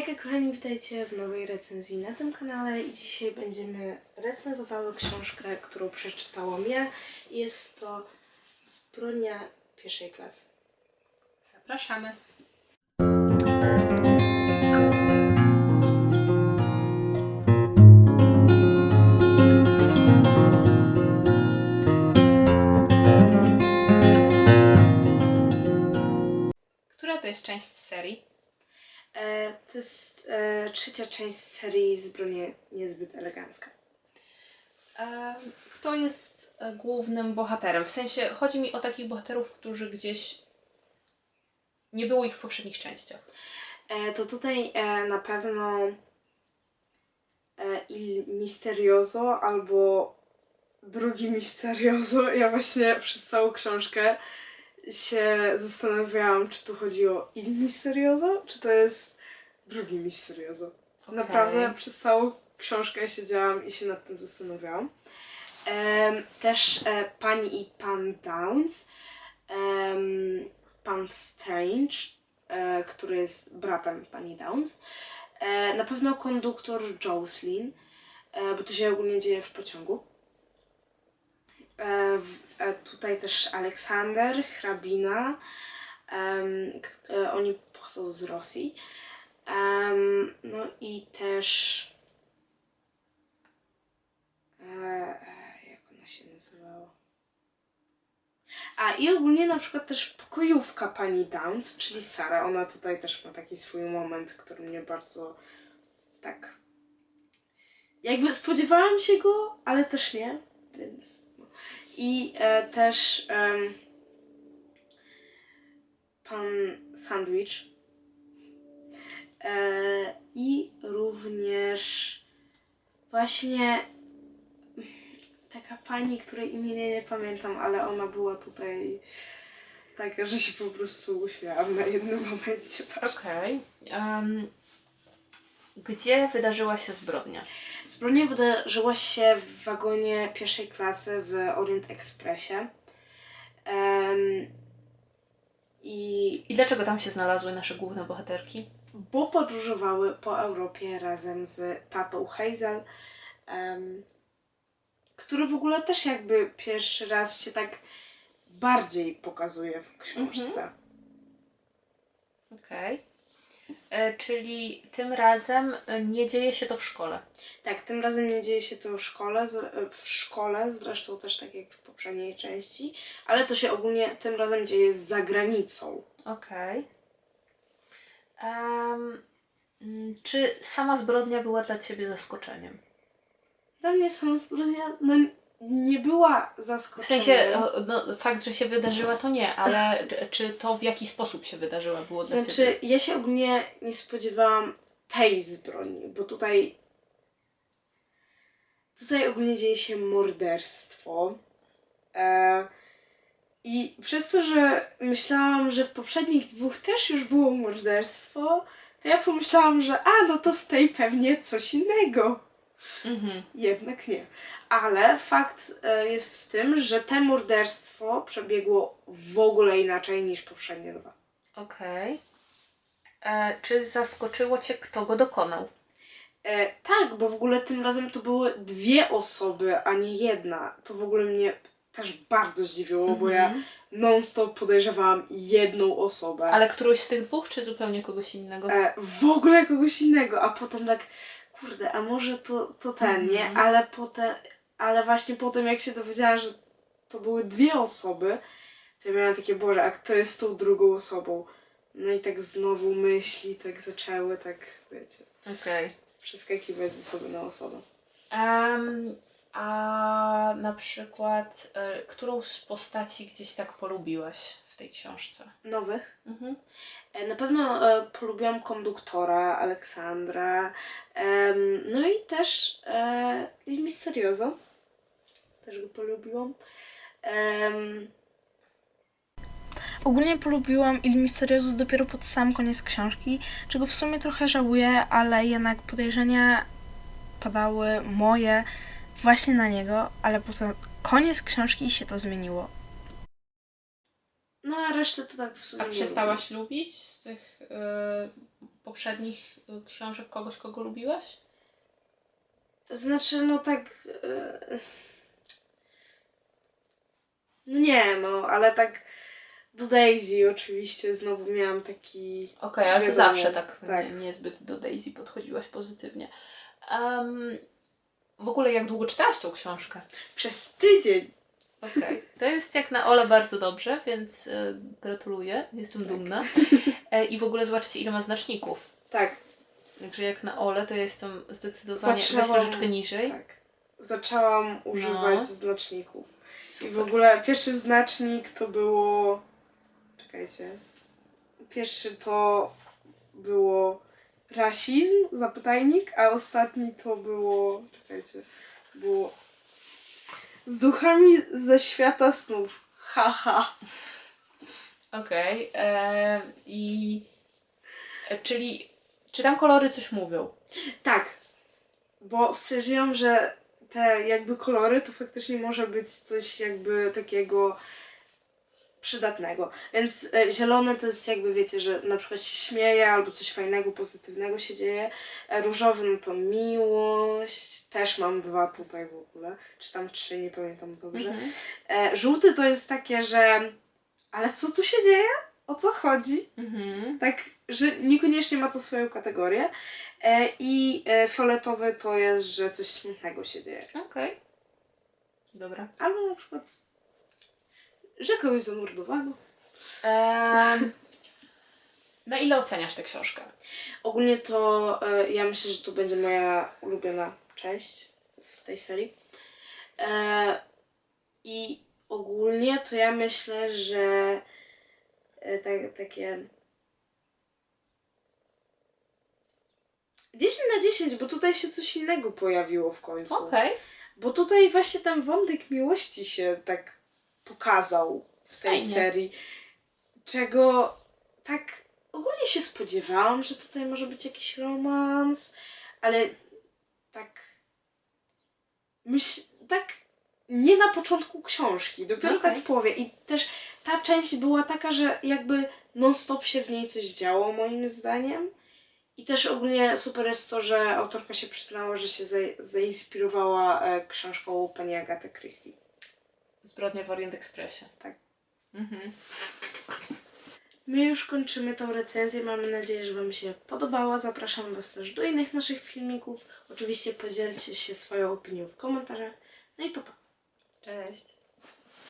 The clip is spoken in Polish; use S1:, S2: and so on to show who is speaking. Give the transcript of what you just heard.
S1: Hejka kochani, witajcie w nowej recenzji na tym kanale i dzisiaj będziemy recenzowały książkę, którą przeczytałam ja. Jest to Zbrodnia pierwszej klasy.
S2: Zapraszamy. Która to jest część serii?
S1: E, to jest e, trzecia część serii Zbrodnia niezbyt elegancka.
S2: E, Kto jest e, głównym bohaterem? W sensie chodzi mi o takich bohaterów, którzy gdzieś nie było ich w poprzednich częściach.
S1: E, to tutaj e, na pewno e, Il Misterioso albo drugi Misterioso. Ja właśnie przez całą książkę się zastanawiałam, czy tu chodzi o Il Misterioso, czy to jest drugi Misterioso. Naprawdę przez całą książkę siedziałam i się nad tym zastanawiałam. Em, też e, pani i pan Downs, em, pan Strange, e, który jest bratem pani Downs, e, na pewno konduktor Jocelyn, e, bo to się ogólnie dzieje w pociągu. E, e, tutaj też Aleksander, hrabina, e, oni pochodzą z Rosji. No i też jak ona się nazywała? A i ogólnie na przykład też pokojówka pani Downs, czyli Sara. Ona tutaj też ma taki swój moment, który mnie bardzo tak. Jakby spodziewałam się go, ale też nie, więc. I e, też em, pan Sandwich. E, I również właśnie taka pani, której imienia nie pamiętam, ale ona była tutaj taka, że się po prostu uśmiałam na jednym momencie.
S2: Okej. Em, gdzie wydarzyła się zbrodnia?
S1: Zbrodnia wydarzyła się w wagonie pierwszej klasy w Orient Expressie. Em, I
S2: I dlaczego tam się znalazły nasze główne bohaterki?
S1: bo podróżowały po Europie razem z tatą Hazel, em, który w ogóle też jakby pierwszy raz się tak bardziej pokazuje w książce.
S2: Okej. E, Czyli tym razem e, nie dzieje się to w szkole.
S1: Tak, tym razem nie dzieje się to w szkole, z- w szkole, zresztą też tak jak w poprzedniej części, ale to się ogólnie tym razem dzieje za granicą.
S2: Okej. Em, mm, czy sama zbrodnia była dla ciebie zaskoczeniem?
S1: Dla mnie sama zbrodnia no, nie była
S2: W
S1: zaskoczona.
S2: sensie, o, no, fakt, że się wydarzyła, to nie, ale czy- to w jaki sposób się wydarzyła było dla ciebie?
S1: Znaczy, ja się ogólnie nie spodziewałam tej zbrodni, bo tutaj. Tutaj ogólnie dzieje się morderstwo. E, I przez to, że myślałam, że w poprzednich dwóch też już było morderstwo, to ja pomyślałam, że a, no to w tej pewnie coś innego.
S2: Mhm.
S1: Jednak nie. Ale fakt e, jest w tym, że te morderstwo przebiegło w ogóle inaczej niż poprzednie dwa.
S2: Okej. E, Czy zaskoczyło cię, kto go dokonał?
S1: E, tak, bo w ogóle tym razem to były dwie osoby, a nie jedna. To w ogóle mnie też bardzo zdziwiło, bo ja non-stop podejrzewałam jedną osobę.
S2: Ale którąś z tych dwóch, czy zupełnie kogoś innego?
S1: E, w ogóle kogoś innego, a potem tak, kurde, a może to, to ten, nie? Ale potem, ale właśnie potem jak się dowiedziałam, że to były dwie osoby, to ja miałam takie, Boże, a kto jest tą drugą osobą? No i tak znowu myśli tak zaczęły, tak, wiecie,
S2: Okej.
S1: przeskakiwać ze osoby na osobę.
S2: Em, a na przykład, e, którą z postaci gdzieś tak polubiłaś w tej książce?
S1: Nowych.
S2: Mhm.
S1: E, Na pewno e, polubiłam konduktora Aleksandra. Em, no i też e, Il Misterioso. Też go polubiłam. Em, Ogólnie polubiłam Il Misterioso dopiero pod sam koniec książki, czego w sumie trochę żałuję, ale jednak podejrzenia padały moje właśnie na niego, ale potem koniec książki się to zmieniło. No a resztę to tak w sumie
S2: A
S1: nie
S2: przestałaś lubić z tych e, poprzednich y, książek kogoś, kogo lubiłaś?
S1: To znaczy, no tak. e, No nie, no, ale tak. Do Daisy oczywiście znowu miałam taki.
S2: Okej, ale to
S1: Wiadomo,
S2: zawsze tak,
S1: tak.
S2: Nie, niezbyt do Daisy podchodziłaś pozytywnie. Em, w ogóle jak długo czytałaś tą książkę?
S1: Przez tydzień.
S2: Okej. To jest jak na Ole bardzo dobrze, więc y, gratuluję, jestem dumna. E, I w ogóle zobaczcie ile ma znaczników.
S1: Tak,
S2: Także jak na Ole to ja jestem zdecydowanie, weź
S1: Zaczęłam-
S2: troszeczkę niżej.
S1: tak. Zaczęłam używać
S2: No.
S1: znaczników. I
S2: Super.
S1: w ogóle pierwszy znacznik to było. Czekajcie. Pierwszy to było rasizm, zapytajnik, a ostatni to było. Czekajcie. Było. Z duchami ze świata snów. Haha.
S2: Okej. e, I e, czyli czy tam kolory coś mówią?
S1: Tak. Bo stwierdziłam, że te jakby kolory to faktycznie może być coś jakby takiego przydatnego. Więc e, zielone to jest jakby wiecie, że na przykład się śmieje albo coś fajnego, pozytywnego się dzieje. E, różowy no to miłość. Też mam dwa tutaj w ogóle. Czy tam trzy, nie pamiętam dobrze.
S2: Mhm.
S1: E, żółty to jest takie, że ale co tu się dzieje? O co chodzi?
S2: Mhm.
S1: Tak, że niekoniecznie ma to swoją kategorię. E, I e, fioletowy to jest, że coś smutnego się dzieje.
S2: Okej. Dobra.
S1: Albo na przykład, że kogoś zamordowano.
S2: Em, na ile oceniasz tę książkę?
S1: Ogólnie to e, ja myślę, że to będzie moja ulubiona część z tej serii. E, I ogólnie to ja myślę, że e, tak, takie 10 na 10, bo tutaj się coś innego pojawiło w końcu.
S2: Okej.
S1: Bo tutaj właśnie ten wątek miłości się tak pokazał w tej
S2: Fajnie.
S1: serii. Czego tak ogólnie się spodziewałam, że tutaj może być jakiś romans, ale tak myśl, tak nie na początku książki, dopiero
S2: Okej.
S1: tak w połowie. I też ta część była taka, że jakby non-stop się w niej coś działo moim zdaniem. I też ogólnie super jest to, że autorka się przyznała, że się za- zainspirowała e, książką pani Agaty Christie.
S2: Zbrodnia w Orient Expressie.
S1: Tak.
S2: Mhm.
S1: My już kończymy tą recenzję. Mamy nadzieję, że Wam się podobała. Zapraszam Was też do innych naszych filmików. Oczywiście podzielcie się swoją opinią w komentarzach. No i pa, pa.
S2: Cześć.